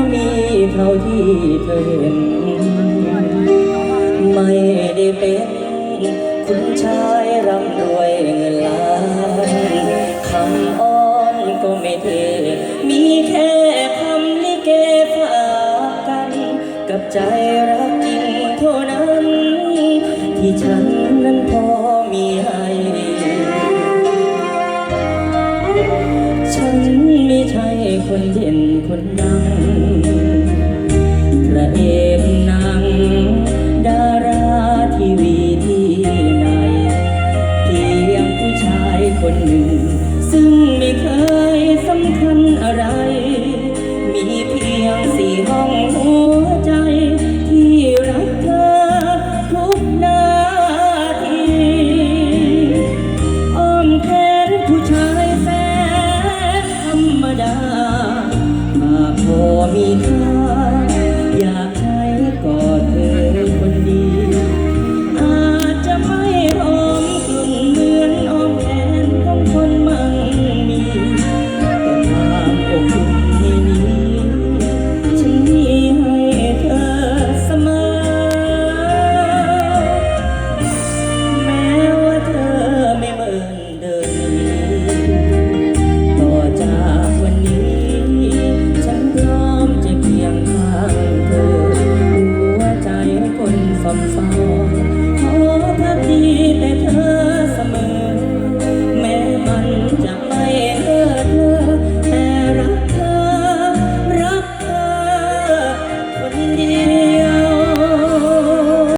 ็มีเท่าที่เธอเห็น ไม่ได้เป็นคุณชายร่ำรวยเงินล้านคำอ้อนก็ไม่เทมีแค่คำลิเกฝากกัน กับใจรักจริงเท่านั้น ที่ฉันนั้นพอมีให้ฉันไม่ใช่คนเด่นคนดัง ไ